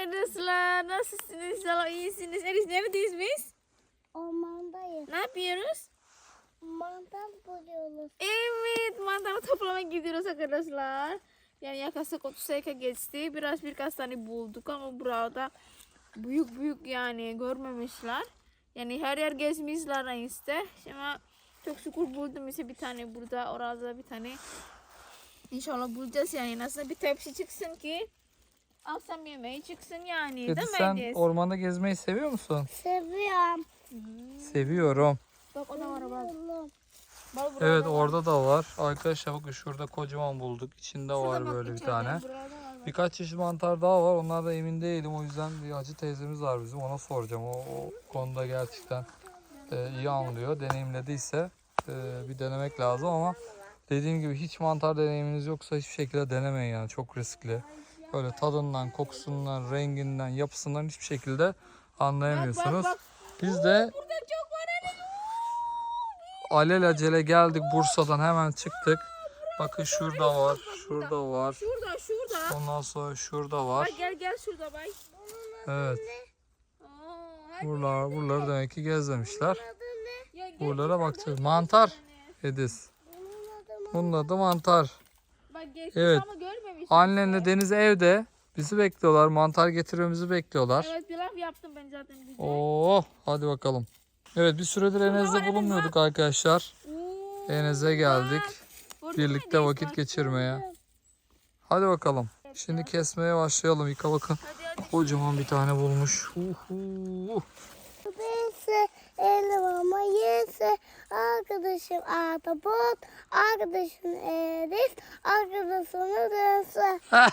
arkadaşlar. Nasılsınız? İnşallah iyisiniz. Eris neredeyiz biz? Ormandayız. Ne yapıyoruz? Mantar buluyoruz. Evet mantar toplamaya gidiyoruz arkadaşlar. Yani yaklaşık 30 dakika geçti. Biraz birkaç tane bulduk ama burada büyük büyük yani görmemişler. Yani her yer gezmişler işte. Ama çok şükür buldum işte bir tane burada orada bir tane. İnşallah bulacağız yani nasıl bir tepsi çıksın ki akşam yemeği çıksın yani Dedi değil mi sen Edis? ormanda gezmeyi seviyor musun? Seviyorum. Seviyorum. Bak o da var bak. Seviyorum. Bak burada Evet da var. orada da var. Arkadaşlar bakın şurada kocaman bulduk. İçinde Şurada var bak böyle bir içeride, tane. burada da var bak. Birkaç çeşit mantar daha var. Onlar da emin değilim. O yüzden bir hacı teyzemiz var bizim. Ona soracağım. O, o konuda gerçekten e, iyi anlıyor. Deneyimlediyse e, bir denemek lazım ama dediğim gibi hiç mantar deneyiminiz yoksa hiçbir şekilde denemeyin yani. Çok riskli. Böyle tadından, kokusundan, renginden, yapısından hiçbir şekilde anlayamıyorsunuz. bak. Biz de Burada çok var hele. alelacele geldik Bursa'dan hemen çıktık. Bakın şurada var, şurada var. Şurada şurada. Ondan sonra şurada var. Bak gel gel şurada bak. Evet. Buralar, buraları demek ki gel Buralara bakacağız. bak. Mantar. Adı Bunun adı mantar. Bak geçmiş Evet. ama görmemiş. Annenle Deniz evde. Bizi bekliyorlar. Mantar getirmemizi bekliyorlar. Evet pilav yaptım ben zaten bize. Oo, hadi bakalım. Evet bir süredir Enes'de bulunmuyorduk arkadaşlar. Oo, Enes'e geldik. mü Birlikte Enes? vakit Bak. geçirmeye. Hadi bakalım. Şimdi kesmeye başlayalım. Yıka bakın. Hadi hadi. Kocaman bir tane bulmuş. Uhu. Elmama yese arkadaşım Atabot arkadaşım Eris arkadaşını dönse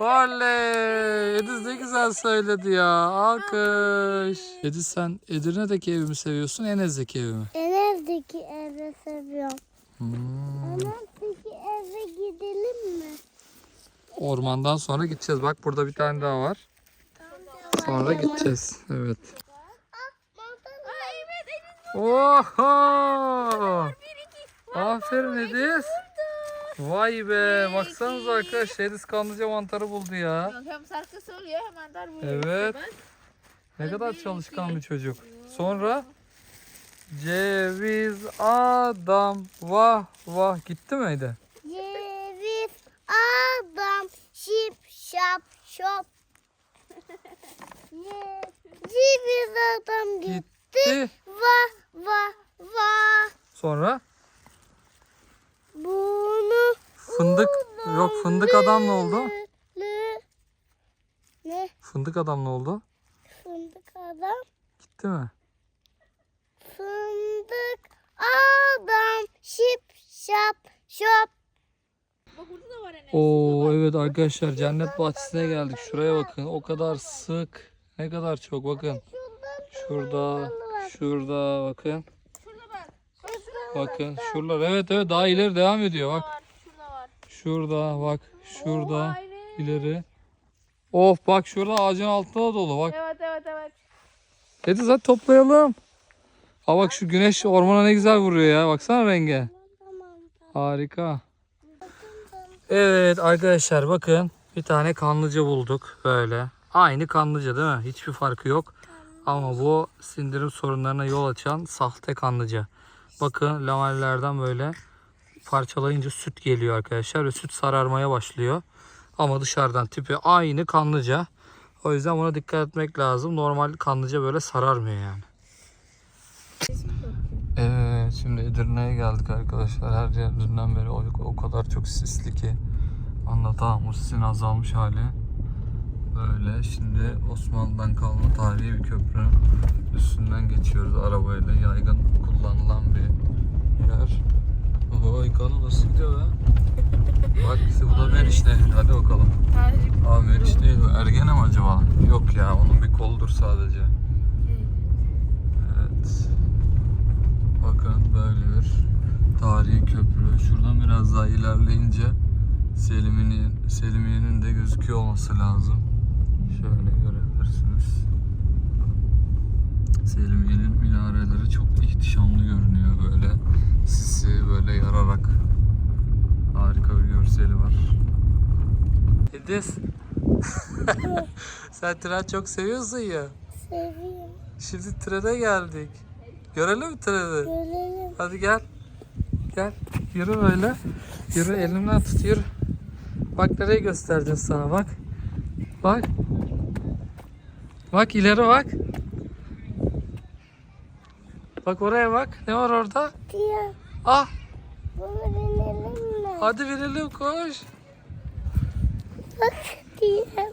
Oley! Ediz ne güzel söyledi ya. Alkış. Ediz sen Edirne'deki evimi seviyorsun, Enez'deki evimi. Enes'deki eve seviyorum. Hmm. Enes'deki eve gidelim mi? Ormandan sonra gideceğiz. Bak burada bir tane daha var. Sonra gideceğiz. Evet. Oho! Aferin Ediz. Vay be. Baksanıza arkadaşlar Ediz kanlıca mantarı buldu ya. Hem şarkı söylüyor hem mantar buluyor. Evet. Ne kadar çalışkan bir çocuk. Sonra ceviz adam vah vah gitti miydi? Ceviz adam şip şap şop. Ceviz adam gitti. Gitti. Va va va. Sonra Bunu fındık yok fındık adam ne oldu? Ne? Fındık adam ne oldu? Fındık adam. Gitti mi? Fındık adam şip şap şop. Oo evet arkadaşlar cennet bahçesine geldik. Şuraya bakın. O kadar sık. Ne kadar çok bakın. Şurada, şurada bakın. Şurada bak. Bakın şuralar. Evet evet daha ileri devam ediyor bak. Şurada var. Şurada bak. Şurada ileri. Of bak şurada ağacın altında da dolu bak. Evet evet evet. Dedi hadi toplayalım. Ha bak şu güneş ormana ne güzel vuruyor ya. Baksana renge. Harika. Evet arkadaşlar bakın bir tane kanlıca bulduk böyle. Aynı kanlıca değil mi? Hiçbir farkı yok. Ama bu sindirim sorunlarına yol açan sahte kanlıca. Bakın lamellerden böyle parçalayınca süt geliyor arkadaşlar ve süt sararmaya başlıyor. Ama dışarıdan tipi aynı kanlıca. O yüzden buna dikkat etmek lazım. Normal kanlıca böyle sararmıyor yani. Evet şimdi Edirne'ye geldik arkadaşlar. Her yer dünden beri o, kadar çok sisli ki anlatamam. O sisin azalmış hali. Böyle şimdi Osmanlı'dan kalma tarihi bir köprünün üstünden geçiyoruz arabayla. Yaygın kullanılan bir yer. Oho yıkanı nasıl gidiyor be? Bak işte bu da Meriç Nehri. Hadi bakalım. Aa Meriç değil bu. Ergene mi acaba? Yok ya onun bir koludur sadece. Evet. Bakın böyle bir tarihi köprü. Şuradan biraz daha ilerleyince Selimiye'nin Selimiye'nin de gözüküyor olması lazım. Şöyle görebilirsiniz. Selimiye'nin minareleri çok ihtişamlı görünüyor böyle. Sisi böyle yararak harika bir görseli var. Ediz Sen tren çok seviyorsun ya. Seviyorum. Şimdi trene geldik. Görelim mi treni? Görelim. Hadi gel. Gel. Yürü böyle. Yürü elimden tut yürü. Bak nereye göstereceğiz sana bak. Bak. Bak ileri bak. Bak oraya bak. Ne var orada? Diye. Ah Bunu binelim mi? hadi binelim koş. Bak diye.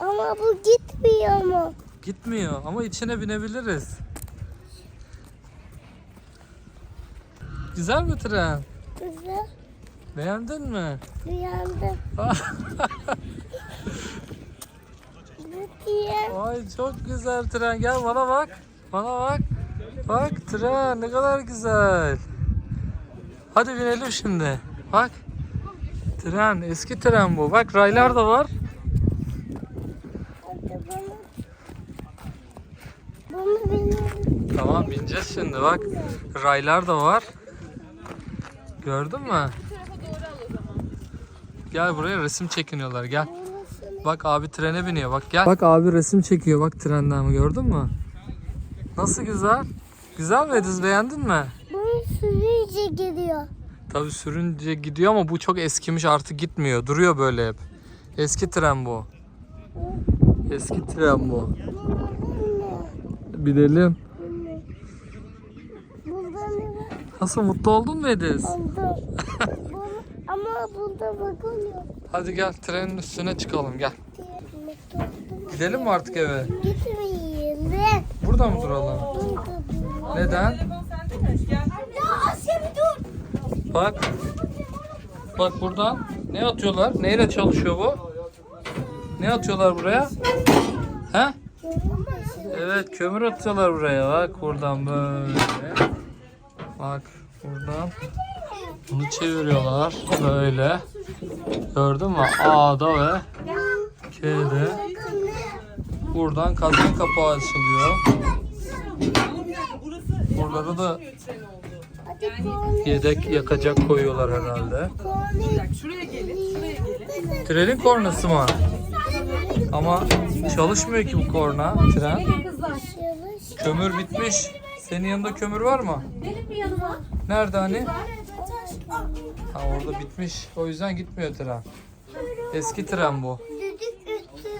Ama bu gitmiyor mu? Gitmiyor ama içine binebiliriz. Güzel mi tren? Güzel. Beğendin mi? Uyandım. Diye. Ay çok güzel tren. Gel bana bak. Bana bak. Bak tren ne kadar güzel. Hadi binelim şimdi. Bak. Tren eski tren bu. Bak raylar da var. Tamam bineceğiz şimdi bak. Raylar da var. Gördün mü? Bu tarafa doğru al o zaman. Gel buraya resim çekiniyorlar gel. Bak abi trene biniyor bak gel. Bak abi resim çekiyor bak trenden mi gördün mü? Nasıl güzel? Güzel mi Ediz beğendin mi? Bunu sürücü gidiyor. Tabi sürünce gidiyor ama bu çok eskimiş artık gitmiyor. Duruyor böyle hep. Eski tren bu. Eski tren bu. Binelim. Nasıl mutlu oldun mu Ediz? Oldu. Burada vagon yok. Hadi gel trenin üstüne çıkalım gel. Gidelim mi artık eve? Gitmeyelim. Burada mı duralım? Neden? Ya Asya bir dur. Bak. Bak buradan ne atıyorlar? Neyle çalışıyor bu? Ne atıyorlar buraya? He? Evet kömür atıyorlar buraya. Bak buradan böyle. Bak buradan. Bunu çeviriyorlar. Böyle. Gördün mü? A'da ve K'de. Buradan kazan kapağı açılıyor. Buralara da yedek yakacak koyuyorlar herhalde. Konu. Şuraya gelin, şuraya gelin. Trenin kornası mı? Ama çalışmıyor ki bu korna tren. Kömür bitmiş. Senin yanında kömür var mı? Benim bir yanıma. Nerede hani? Ha orada bitmiş. O yüzden gitmiyor tren. Eski tren bu. Düdük üstüne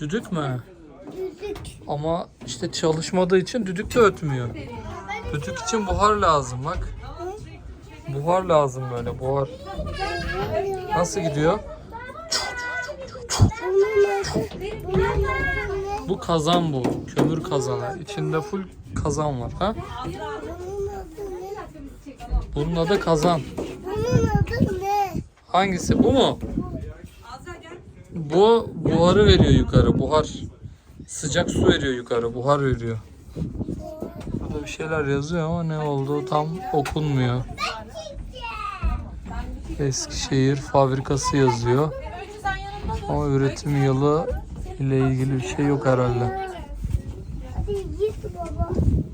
Düdük mü? Düdük. Ama işte çalışmadığı için düdük de ötmüyor. Düdük için buhar lazım bak. Buhar lazım böyle buhar. Nasıl gidiyor? Bu kazan bu. Kömür kazanı. İçinde full kazan var. Ha? Bunun adı kazan. Bunun adı ne? Hangisi? Bu mu? Azra gel. Bu buharı veriyor yukarı. Buhar. Sıcak su veriyor yukarı. Buhar veriyor. Burada bir şeyler yazıyor ama ne olduğu tam okunmuyor. Eskişehir fabrikası yazıyor. Ama üretim yılı ile ilgili bir şey yok herhalde.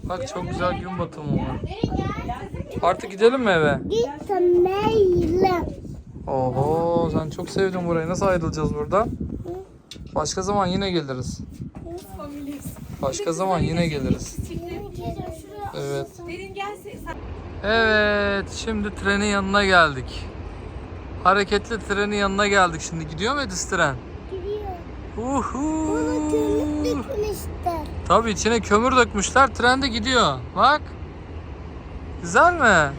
Bak çok güzel gün batımı var. Artık gidelim mi eve? Git meyle. Oho sen çok sevdin burayı. Nasıl ayrılacağız buradan? Başka zaman yine geliriz. Başka zaman yine geliriz. Evet. Evet, şimdi trenin yanına geldik. Hareketli trenin yanına geldik. Şimdi gidiyor mu Edis tren? Gidiyor. Uhu. Tabii içine kömür dökmüşler. Tren de gidiyor. Bak. Güzel mi?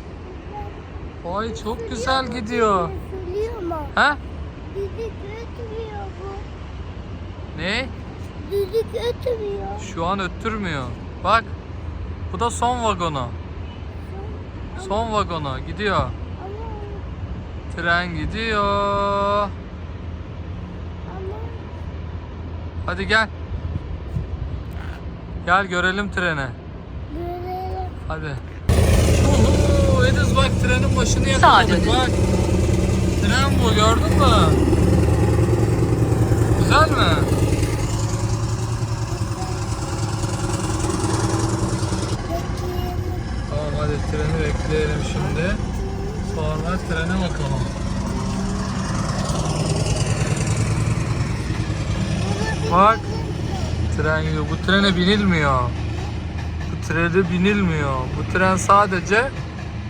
Ay çok güzel gidiyor. Sürüyor mu? Ha? Düdük ötmüyor bu. Ne? Düdük ötmüyor. Şu an öttürmüyor. Bak. Bu da son vagonu. Son vagonu gidiyor. Tren gidiyor. Hadi gel. Gel görelim treni. görelim. Hadi. Ediz bak trenin başını yakaladık bak. Tren bu gördün mü? Güzel mi? Tamam hadi treni bekleyelim şimdi. Sonra trene bakalım. Bak. Tren gidiyor. Bu trene binilmiyor. Bu trene binilmiyor. Bu tren sadece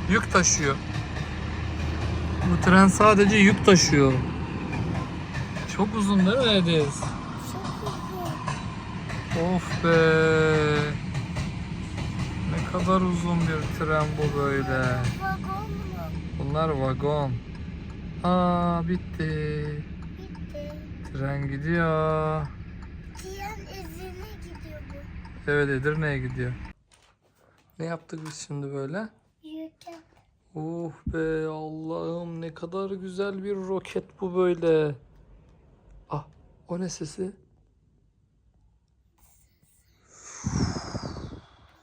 yük taşıyor. Bu tren sadece yük taşıyor. Çok uzun değil mi Ediz? Of be. Ne kadar uzun bir tren bu böyle. Bunlar vagon. Aa bitti. Bitti. Tren gidiyor. Tren izine gidiyor bu. Evet Edirne'ye gidiyor. Ne yaptık biz şimdi böyle? Yürürken. Oh be Allah'ım ne kadar güzel bir roket bu böyle. Ah o ne sesi?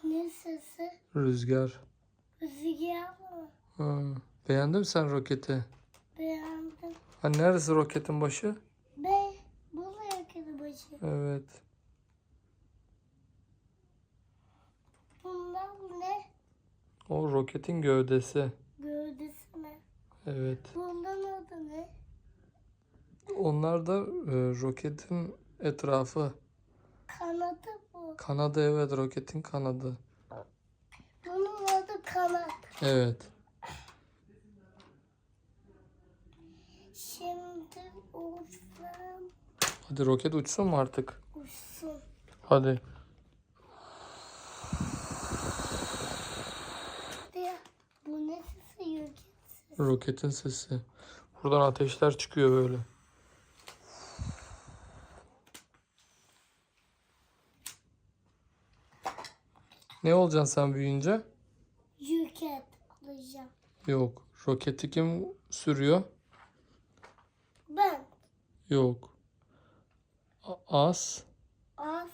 Ne sesi? Rüzgar. Rüzgar mı? Ha, beğendin mi sen roketi? Beğendim. Ha neresi roketin başı? Be, bu yakını başı. Evet. Bundan ne? O roketin gövdesi. Gövdesi mi? Evet. Bundan adı ne? Onlar da e, roketin etrafı. Kanadı bu. Kanadı evet roketin kanadı. Bunun adı kanat. Evet. Şimdi uçsam Hadi roket uçsun mu artık? uçsun. Hadi. Diye. Bu ne sesi yürüyeceksin? Roketin sesi. Buradan ateşler çıkıyor böyle. Ne olacaksın sen büyüyünce? Yüket alacağım. Yok. Roketi kim sürüyor? Ben Yok. A- As, az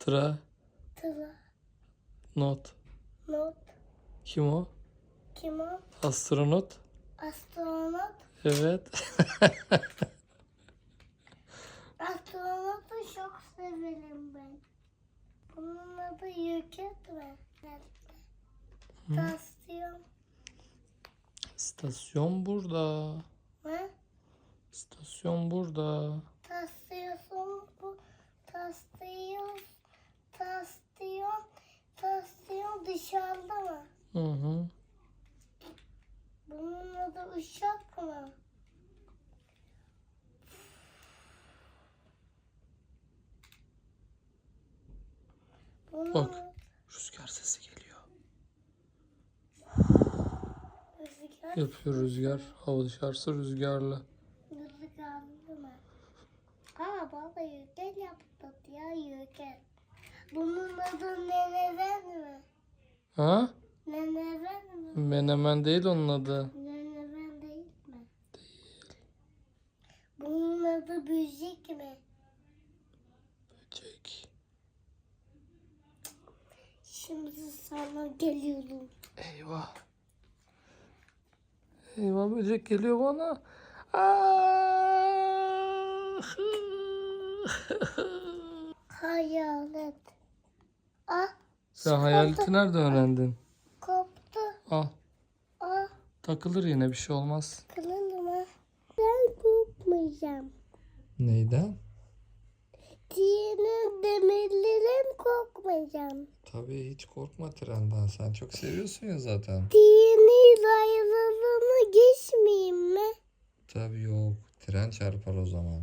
tra, tıra not. not Kim o? Kim o? Astronot. Astronot. Evet. Astronotu çok severim ben. Bunun adı Yüket mi? Tasyon İstasyon burada. mu? İstasyon burada. Tasyon bu. Tasyon. Uşak mı? Bak. Rüzgar sesi geliyor. Rüzgar. Yapıyor rüzgar. Hava dışarısı rüzgarlı. Rüzgarlı mı? Aa baba yükel yaptı ya yükel. Bunun adı Neneven mi? Ha? Neneven mi? Menemen değil onun adı. Neneven değil mi? Değil. Bunun adı Büzik mi? Böcek. Şimdi sana geliyorum. Eyvah. Eyvah böcek geliyor bana. Ah! Hayalet. Ah Sen hayaleti nerede öğrendin? koptu. Al. Ah Takılır yine bir şey olmaz. kılındı mı? Ben korkmayacağım. Neyden? Diğerinin demirlerim korkmayacağım. Tabii hiç korkma trenden. Sen çok seviyorsun ya zaten. Dini raylarını geçmeyeyim mi? Tabii yok. Tren çarpar o zaman.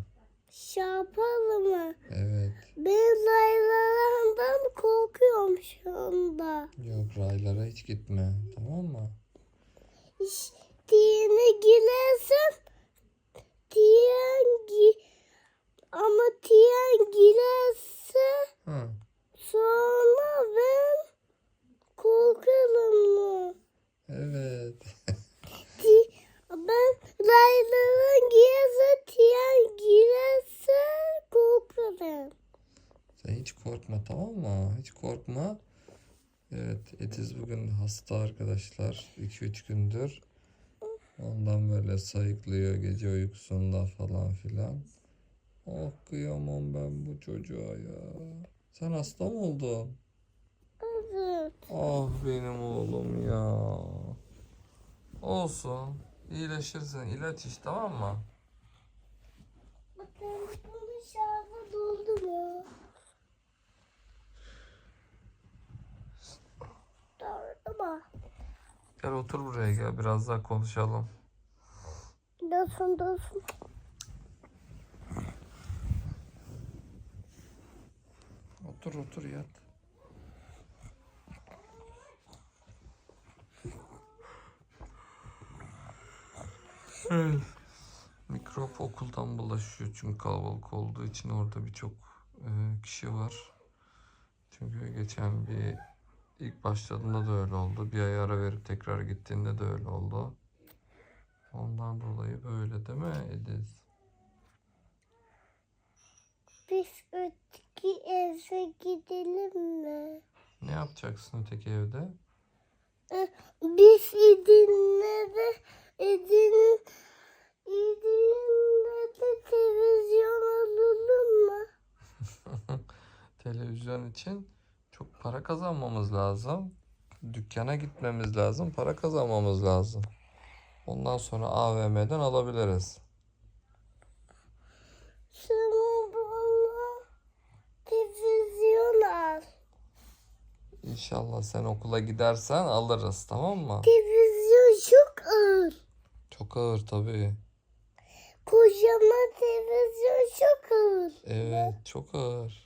Şapalı mı? Evet. Ben raylarından korkuyorum şu anda. Yok raylara hiç gitme. Tamam mı? İş, dini girersem diyen gi ama diyen girerse Hı. sonra ben korkarım mı? Evet. Di- ben rayların girerse diyen girerse korkarım. Sen hiç korkma tamam mı? Hiç korkma. Evet Ediz bugün hasta arkadaşlar. 2-3 gündür. Ondan böyle sayıklıyor gece uykusunda falan filan. Oh kıyamam ben bu çocuğa ya. Sen hasta mı oldun? Evet. Ah benim oğlum ya. Olsun. İyileşirsin. İlaç iç tamam mı? Bakın bunu şarjı doldu Doğru mu? Gel otur buraya gel biraz daha konuşalım. Dursun dursun. Otur otur yat. Evet. Mikrop okuldan bulaşıyor çünkü kalabalık olduğu için orada birçok e, kişi var. Çünkü geçen bir ilk başladığında da öyle oldu. Bir ay ara verip tekrar gittiğinde de öyle oldu. Ondan dolayı böyle değil mi Ediz? Biz öteki eve gidelim mi? Ne yapacaksın öteki evde? Biz İdinler'de İdin İdinler'de televizyon alalım mı? Televizyon için para kazanmamız lazım. Dükkana gitmemiz lazım. Para kazanmamız lazım. Ondan sonra AVM'den alabiliriz. Bana televizyon al. İnşallah sen okula gidersen alırız tamam mı? Televizyon çok ağır. Çok ağır tabii. Kocaman televizyon çok ağır. Evet çok ağır.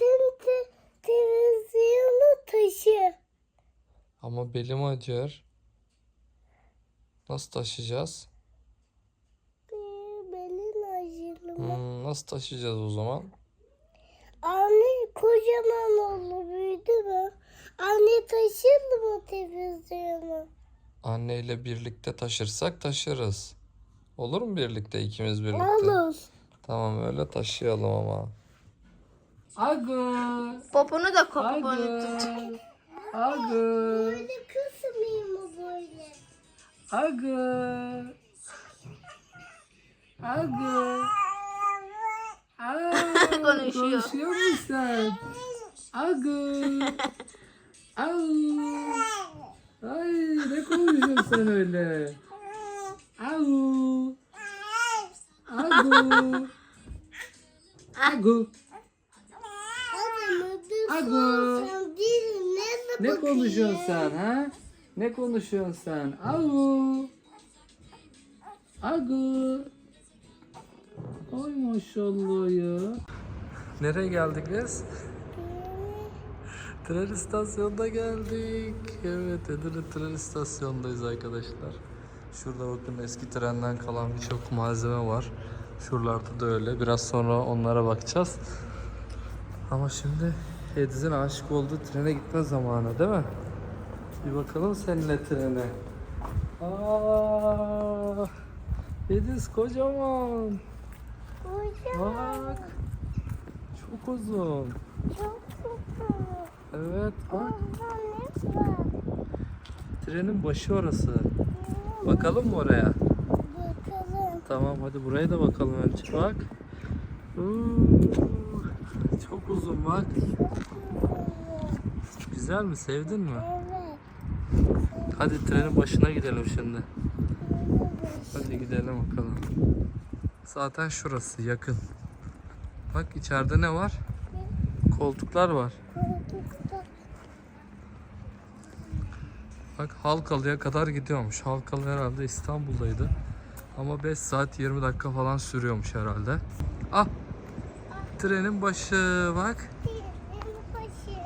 Sen de televizyonu taşı. Ama belim acır. Nasıl taşıyacağız? Ee, Benim acılım. Hmm, nasıl taşıyacağız o zaman? Anne kocaman oldu büyüdü mü? Anne taşır mı televizyonu? Anneyle birlikte taşırsak taşırız. Olur mu birlikte ikimiz birlikte? Olur. Tamam öyle taşıyalım ama. Agı. Poponu da koponu tut. Agı. Böyle kısmayayım mı böyle? Agı. Agı. Aa, Konuşuyor. Konuşuyor musun? Agı. Au. Ay ne konuşuyorsun sen öyle? Au. Agu. Agu. Agu. Ne konuşuyorsun sen ha? Ne konuşuyorsun sen? Agu. Agu. Ay maşallah ya. Nereye geldik biz? Tren istasyonuna geldik. Evet Edirne tren istasyonundayız arkadaşlar. Şurada bakın eski trenden kalan birçok malzeme var. Şuralarda da öyle. Biraz sonra onlara bakacağız. Ama şimdi Ediz'in aşık olduğu trene gitme zamanı değil mi? Bir bakalım seninle trene. Aa, Ediz kocaman. Kocaman. Bak. Çok uzun. Çok güzel. Evet bak. Trenin başı orası. Bakalım mı oraya? Bakalım. Tamam hadi buraya da bakalım önce bak. Uuu, çok uzun bak. Güzel mi? Sevdin mi? Evet. Hadi trenin başına gidelim şimdi. Hadi gidelim bakalım. Zaten şurası yakın. Bak içeride ne var? Koltuklar var. Bak Halkalı'ya kadar gidiyormuş. Halkalı herhalde İstanbul'daydı. Ama 5 saat 20 dakika falan sürüyormuş herhalde. Ah! Trenin başı bak. başı.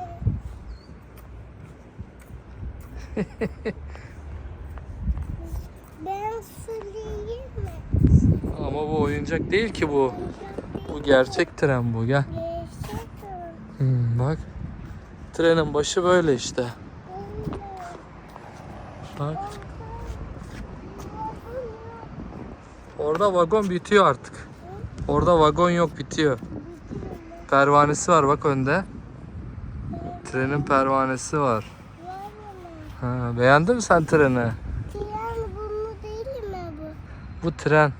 ben söyleyeyim mi? Ama bu oyuncak değil ki bu. Bu gerçek tren bu gel. Hmm, bak. Trenin başı böyle işte. Bak. Orada vagon bitiyor artık. Orada vagon yok bitiyor. Pervanesi var bak önde. Trenin pervanesi var. Ha, beğendin mi sen treni? Tiyan bunu değil mi bu? Bu tren.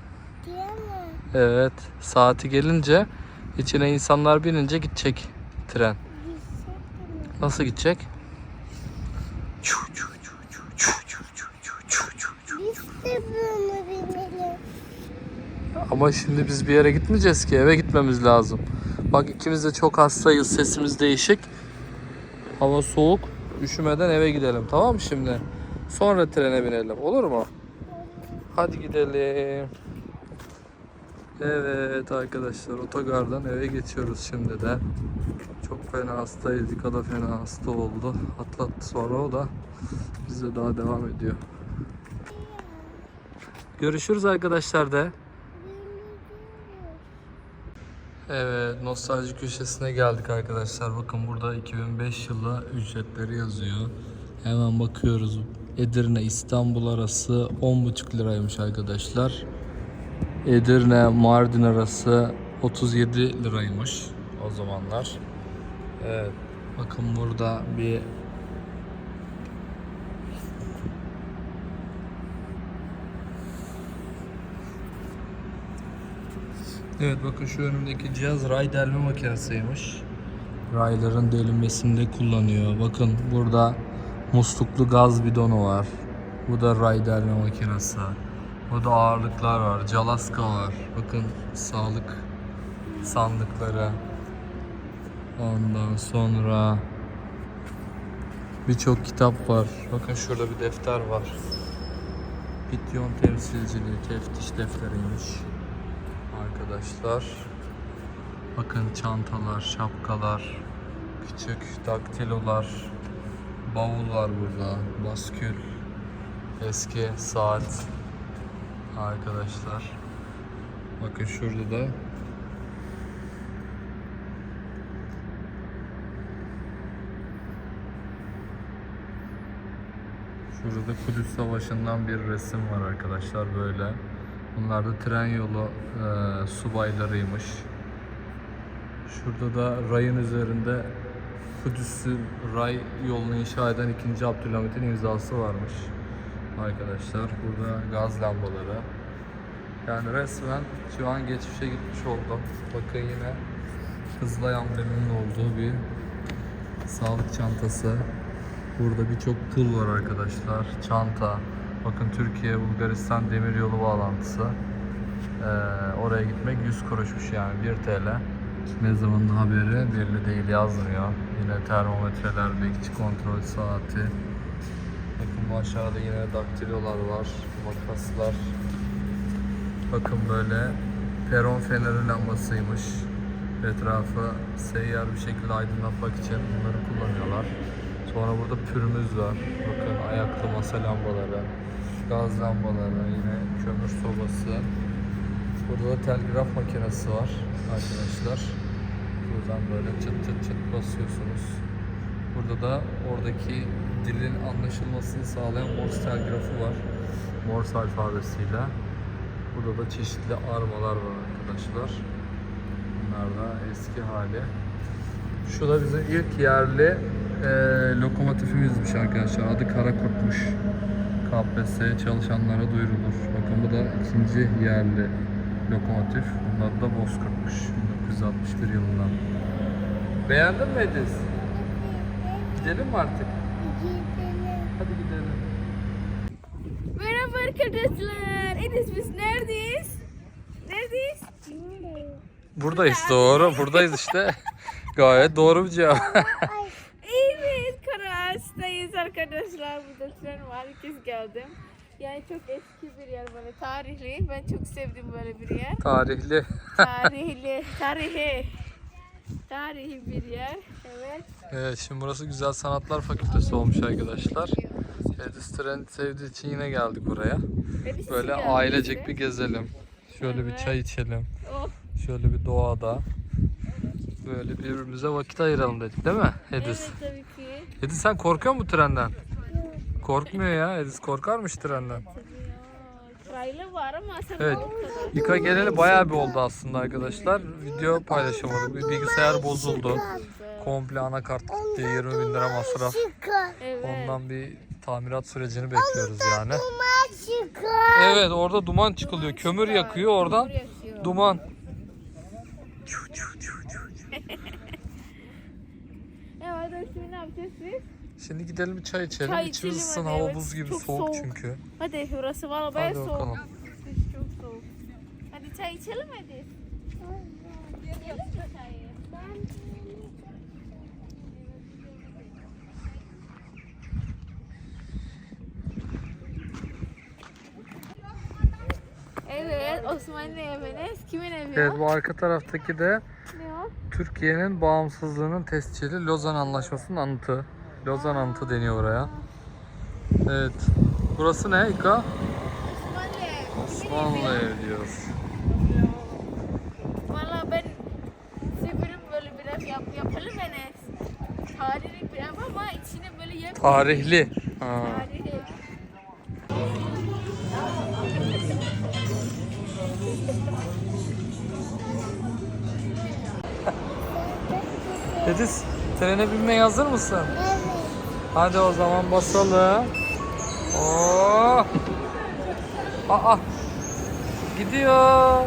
Tiyan mı? Evet. Saati gelince içine insanlar binince gidecek tren. Mi? Nasıl gidecek? Çu, çu, çu, çu, çu, çu, çu, çu, çu, çu. Biz de bunu binelim. Ama şimdi biz bir yere gitmeyeceğiz ki eve gitmemiz lazım. Bak ikimiz de çok hastayız. Sesimiz değişik. Hava soğuk. Üşümeden eve gidelim tamam mı şimdi? Sonra trene binelim olur mu? Hadi gidelim. Evet arkadaşlar otogardan eve geçiyoruz şimdi de. Çok fena hastayız. Dika da fena hasta oldu. Atlattı sonra o da. Biz de daha devam ediyor. Görüşürüz arkadaşlar de. Evet, nostalji köşesine geldik arkadaşlar. Bakın burada 2005 yılı ücretleri yazıyor. Hemen bakıyoruz. Edirne İstanbul arası 10,5 liraymış arkadaşlar. Edirne Mardin arası 37 liraymış o zamanlar. Evet. Bakın burada bir Evet bakın şu önümdeki cihaz ray delme makinesiymiş. Rayların delinmesinde kullanıyor. Bakın burada musluklu gaz bidonu var. Bu da ray delme makinesi. Burada ağırlıklar var. Calaska var. Bakın sağlık sandıkları. Ondan sonra birçok kitap var. Bakın şurada bir defter var. Bityon temsilciliği, teftiş defteriymiş arkadaşlar. Bakın çantalar, şapkalar, küçük daktilolar, bavul var burada, baskül, eski saat arkadaşlar. Bakın şurada da Şurada Kudüs Savaşı'ndan bir resim var arkadaşlar böyle. Bunlar da tren yolu e, subaylarıymış. Şurada da rayın üzerinde Kudüs'ü ray yolunu inşa eden 2. Abdülhamit'in imzası varmış. Arkadaşlar burada gaz lambaları. Yani resmen şu an geçmişe gitmiş oldum. Bakın yine Kızılay ambleminin olduğu bir sağlık çantası. Burada birçok pul var arkadaşlar. Çanta. Bakın Türkiye Bulgaristan demiryolu bağlantısı. Ee, oraya gitmek 100 kuruşmuş yani 1 TL. Ne zamanın haberi belli değil yazmıyor. Yine termometreler, bekçi kontrol saati. Bakın bu aşağıda yine daktilolar var, makaslar. Bakın böyle peron feneri lambasıymış. Etrafı seyyar bir şekilde aydınlatmak için bunları kullanıyorlar. Sonra burada pürümüz var. Bakın ayaklı masa lambaları, gaz lambaları, yine kömür sobası. Burada da telgraf makinesi var arkadaşlar. Buradan böyle çıt çıt çıt basıyorsunuz. Burada da oradaki dilin anlaşılmasını sağlayan Morse telgrafı var. Morse alfabesiyle. Burada da çeşitli armalar var arkadaşlar. Bunlar da eski hali. Şu da bizim ilk yerli e, lokomotifimizmiş arkadaşlar. Adı Karakurt'muş. KPSS çalışanlara duyurulur. Bakın bu da ikinci yerli lokomotif. Bunun adı da Bozkurt'muş. 1961 yılından. Beğendin mi Ediz? Gidelim mi artık? Hadi gidelim. Merhaba arkadaşlar. Enes biz neredeyiz? Neredeyiz? Buradayız doğru. Buradayız işte. Gayet doğru bir cevap. Evet Karaağaç'tayız arkadaşlar. Burada tren var. İlk kez geldim. Yani çok eski bir yer böyle tarihli. Ben çok sevdim böyle bir yer. Tarihli. Tarihli, tarihi. Tarihi bir yer. Evet. Evet şimdi burası Güzel Sanatlar Fakültesi olmuş arkadaşlar. Edis Trend sevdiği için yine geldik buraya. Birisi Böyle geldi ailecek bir gezelim. Şöyle bir Evet. çay içelim. Oh, Şöyle bir doğada. Böyle birbirimize vakit ayıralım dedik değil mi Edis? evet tabii ki. Edis sen korkuyor musun trenden? Korkmuyor ya. Edis korkarmış trenden. Trailer var ama sen Evet. Yıka geleli bayağı bir oldu aslında arkadaşlar. Video paylaşamadık. Bir bilgisayar bozuldu. Komple anakart gitti. 20 bin lira masraf. Evet. Ondan bir tamirat sürecini bekliyoruz yani. Evet orada duman çıkılıyor. Kömür yakıyor oradan. Duman. Evet şimdi ne yapacağız biz? Şimdi gidelim bir çay içelim. Çay İçimiz içelim ısın. hadi, Hava evet. buz gibi Çok soğuk, soğuk. çünkü. Hadi burası valla bayağı Hadi soğuk. bakalım. Çok soğuk. Hadi çay içelim hadi. İçelim mi çayı? Evet Osmanlı eviniz. Kimin evi Evet o? bu arka taraftaki de Ne o? Türkiye'nin bağımsızlığının tescili Lozan Anlaşması'nın anıtı. Lozan anıtı deniyor oraya. Evet. Burası ne İka? Osmanlı ev. Osmanlı ev diyoruz. Valla ben severim böyle bir ev yap, yapalım Enes. Tarihi bir ev ama içine böyle yap. Tarihli. Ha. Tarihi. Ediz trene binmeye hazır mısın? Evet. Hadi o zaman basalım. Oo. Aa. Gidiyor.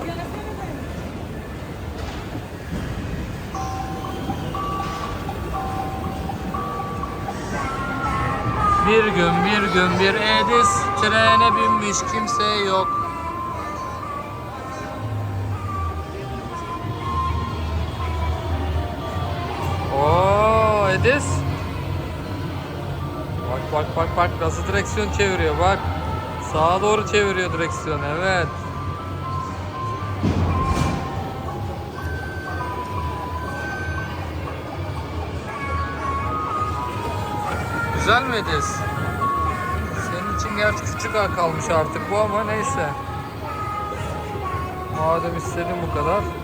Bir gün bir gün bir Edis trene binmiş kimse yok. Nasıl direksiyon çeviriyor bak. Sağa doğru çeviriyor direksiyon evet. Güzel mi Ediz? Senin için gerçi küçük ağ kalmış artık bu ama neyse. Madem istedin bu kadar.